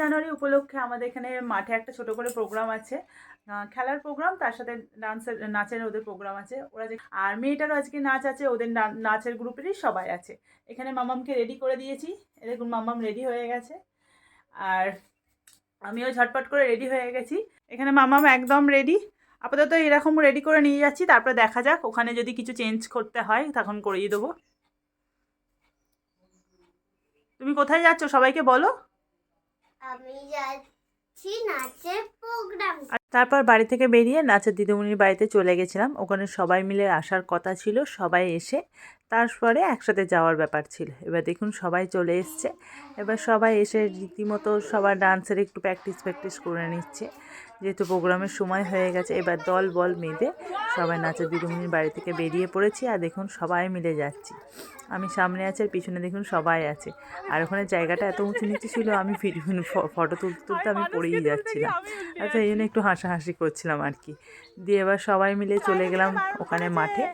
জানুয়ারি উপলক্ষে আমাদের এখানে মাঠে একটা ছোট করে প্রোগ্রাম আছে। খেলার প্রোগ্রাম তার সাথে ডান্সের নাচের ওদের প্রোগ্রাম আছে। ওরা যে আর মেয়েটারও আজকে নাচ আছে, ওদের নাচের গ্রুপেরই সবাই আছে। এখানে মামামকে রেডি করে দিয়েছি। দেখুন মামাম রেডি হয়ে গেছে। আর আমিও ঝটপট করে রেডি হয়ে গেছি। এখানে মামাম একদম রেডি আপাতত এরকম রেডি করে নিয়ে যাচ্ছি। তারপরে দেখা যাক, ওখানে যদি কিছু চেঞ্জ করতে হয়, তখন করিয়ে দেবো। তুমি কোথায় যাচ্ছ? সবাইকে বলো। তারপর বাড়ি থেকে বেরিয়ে নাচের দিদিমণির বাড়িতে চলে গেছিলাম। ওখানে সবাই মিলে আসার কথা ছিল, সবাই এসে তারপরে একসাথে যাওয়ার ব্যাপার ছিল। এবার দেখুন সবাই চলে এসছে। এবার সবাই এসে রীতিমতো সবার ডান্সের একটু প্র্যাকটিস প্র্যাকটিস করে নিচ্ছে। যেহেতু প্রোগ্রামের সময় হয়ে গেছে এবার দল বল বেঁধে সবাই নাচের দিদিমণির বাড়ি থেকে বেরিয়ে পড়েছি আর দেখুন সবাই মিলে যাচ্ছি। আমি সামনে আছে আর পিছনে দেখুন সবাই আছে। আর ওখানে জায়গাটা এত উঁচু নিচু ছিল আমি ফটো তুলতে তুলতে আমি পড়েই যাচ্ছিলাম। আচ্ছা এই জন্য একটু হাসাহাসি করছিলাম আর কি। দিয়ে এবার সবাই মিলে চলে গেলাম ওখানে মাঠে।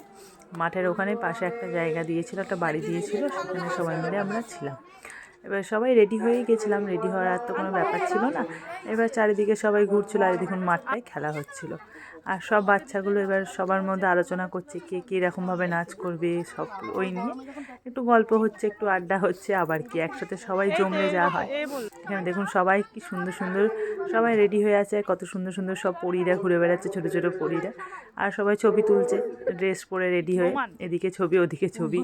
মাঠের ওখানে পাশে একটা জায়গা দিয়েছিল একটা বাড়ি দিয়েছিল সেখানে সবাই মিলে আমরা ছিলাম। এবার সবাই রেডি হয়েই গেছিলাম রেডি হওয়ার আর তো কোনো ব্যাপার ছিল না। এবার চারিদিকে সবাই ঘুরছিল আর দেখুন মাঠটায় খেলা হচ্ছিল। আর সব বাচ্চাগুলো এবার সবার মধ্যে আলোচনা করছে কে কী রকমভাবে নাচ করবে সব ওই নিয়ে। একটু গল্প হচ্ছে একটু আড্ডা হচ্ছে আবার কি একসাথে সবাই জমলে যাওয়া হয়। এখানে দেখুন সবাই কি সুন্দর সুন্দর সবাই রেডি হয়ে আছে কত সুন্দর সুন্দর সব পরীরা ঘুরে বেড়াচ্ছে ছোটো ছোটো পরীরা। আর সবাই ছবি তুলছে ড্রেস পরে রেডি হয়ে এদিকে ছবি ওদিকে ছবি।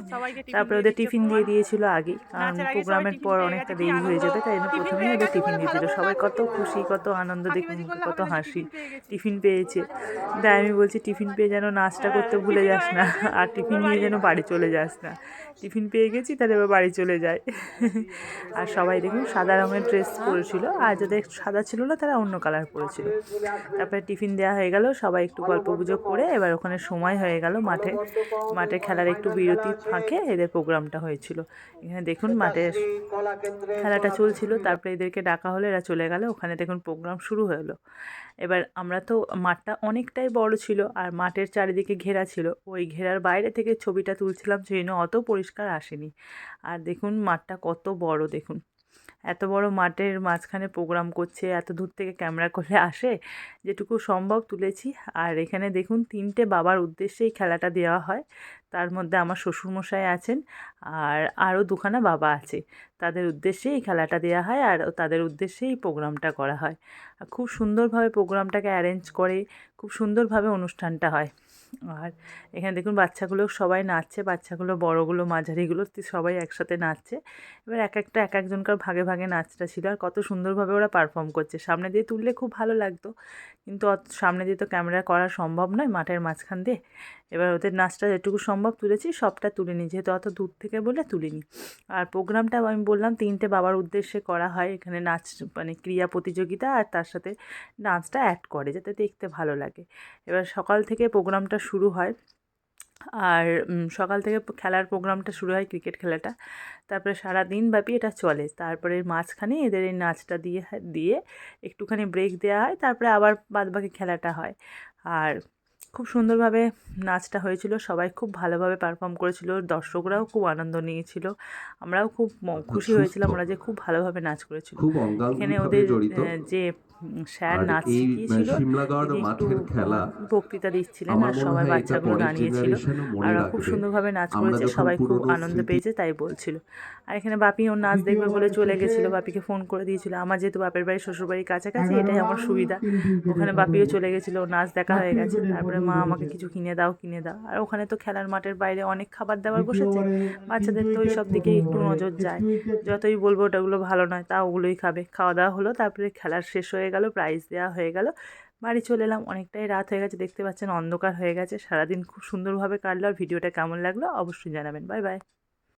তারপরে ওদের টিফিন দিয়ে দিয়েছিল আগে কারণ প্রোগ্রামের পর অনেকটা দেরি হয়ে যাবে তাই জন্য প্রথমেই ওদের টিফিন দিয়েছিল সবাই কত খুশি কত আনন্দ দেখে কত হাসি। টিফিন পেয়েছে। তাই আমি বলছি টিফিন পেয়ে যেন নাচটা করতে ভুলে যাস না। আর টিফিন নিয়ে যেন বাড়ি চলে যাস না। টিফিন পেয়ে গেছি, তাহলে এবার বাড়ি চলে যায় আর সবাই দেখুন সাদা রঙের ড্রেস পরেছিল, আর যাদের সাদা ছিল না, তারা অন্য কালার পরেছিল। তারপরে টিফিন দেওয়া হয়ে গেল, সবাই একটু গল্প গুজব করে, এবার ওখানে সময় হয়ে গেল মাঠে। মাঠে খেলার একটু বিরতি ফাঁকে, এদের প্রোগ্রামটা হয়েছিল। এখানে দেখুন মাঠে খেলাটা চলছিল, তারপরে এদেরকে ডাকা হলো, এরা চলে গেল, ওখানে দেখুন প্রোগ্রাম শুরু হলো। এবার আমরা তো, মাঠটা অনেকটাই বড় ছিল, আর মাঠের চারিদিকে ঘেরা ছিল। ওই ঘেরার বাইরে থেকে ছবিটা তুলছিলাম, সেই জন্য অত পরিষ্কার আসেনি। আর দেখুন মাঠটা কত বড় দেখুন। এত বড় মাঠের মাঝখানে প্রোগ্রাম করছে, এত দূর থেকে ক্যামেরা করলে আসে, যেটুকু সম্ভব তুলেছি। আর এখানে দেখুন তিনটে বাবার উদ্দেশ্যেই খেলাটা দেওয়া হয়। তার মধ্যে আমার শ্বশুরমশাই আছেন আর আরও দুখানা বাবা আছে। তাদের উদ্দেশ্যেই এই খেলাটা দেওয়া হয় আর তাদের উদ্দেশ্যেই এই প্রোগ্রামটা করা হয়। খুব সুন্দরভাবে প্রোগ্রামটাকে অ্যারেঞ্জ করে খুব সুন্দরভাবে অনুষ্ঠানটা হয়। আর এখানে দেখুন বাচ্চাগুলো সবাই নাচছে, বাচ্চাগুলো, বড়গুলো, মাঝারিগুলো সবাই একসাথে নাচছে। এবার এক একটা, এক একজনকার ভাগে ভাগে নাচটা ছিল আর কত সুন্দরভাবে ওরা পারফর্ম করছে। সামনে দিয়ে তুললে খুব ভালো লাগতো, কিন্তু সামনে দিয়ে তো ক্যামেরা করা সম্ভব নয় মাঠের মাঝখান দিয়ে। এবার ওদের নাচটা যেটুকু সম্ভব তুলেছি, সবটা তুলে নিই যেহেতু অত দূর থেকে বলে তুলিনি। আর প্রোগ্রামটা আমি বললাম, তিনটে বাবার উদ্দেশ্যে করা হয়। এখানে নাচ মানে ক্রিয়া প্রতিযোগিতা আর তার সাথে নাচটা অ্যাড করে, যাতে দেখতে ভালো লাগে। এবার সকাল থেকে প্রোগ্রামটা শুরু হয়। আর সকাল থেকে খেলার প্রোগ্রামটা শুরু হয় ক্রিকেট খেলাটা। তারপরে সারা দিন ব্যাপী এটা চলে। তারপরে মাঝখানে এদের এই নাচটা দিয়ে দিয়ে একটুখানি ব্রেক দেওয়া হয়। তারপরে আবার বাদবাকি খেলাটা হয়। আর খুব সুন্দরভাবে নাচটা হয়েছিল সবাই খুব ভালোভাবে পারফর্ম করেছিল দর্শকরাও খুব আনন্দ নিয়েছিল আমরাও খুব ম- খুশি হয়েছিলাম ওরা যে খুব ভালোভাবে নাচ করেছিল। এখানে ওদের যে স্যার নাচ শিখিয়েছিল একটু মাঠের খেলা বক্তৃতা দিচ্ছিলেন আর সবাই হয় বাচ্চাগুলো দাঁড়িয়েছিল আর খুব সুন্দরভাবে নাচ করেছে সবাই খুব আনন্দ পেয়েছে তাই বলছিল। আর এখানে বাপি ওর নাচ দেখবে বলে চলে গেছিল বাপিকে ফোন করে দিয়েছিল। আমার যেহেতু বাপের বাড়ি শ্বশুর বাড়ির কাছাকাছি এটাই আমার সুবিধা। ওখানে বাপিও চলে গেছিল ওর নাচ দেখা হয়ে গেছে। তারপরে মা আমাকে কিছু কিনে দাও কিনে দাও। আর ওখানে তো খেলার মাঠের বাইরে অনেক খাবার দাবার বসেছে। বাচ্চাদের তো ওই সব দিকে একটু নজর যায়। যতই বলব ওটাগুলো ভালো নয় তা ওগুলোই খাবে। খাওয়া দাওয়া হলো তারপরে খেলার শেষ হয়ে গেল প্রাইজ দেওয়া হয়ে গেল। বাড়ি চলে এলাম, অনেকটাই রাত হয়ে গেছে, দেখতে পাচ্ছেন অন্ধকার হয়ে গেছে, সারাদিন খুব সুন্দরভাবে কাটলো, আর ভিডিওটা কেমন লাগল অবশ্যই জানাবেন। Bye bye.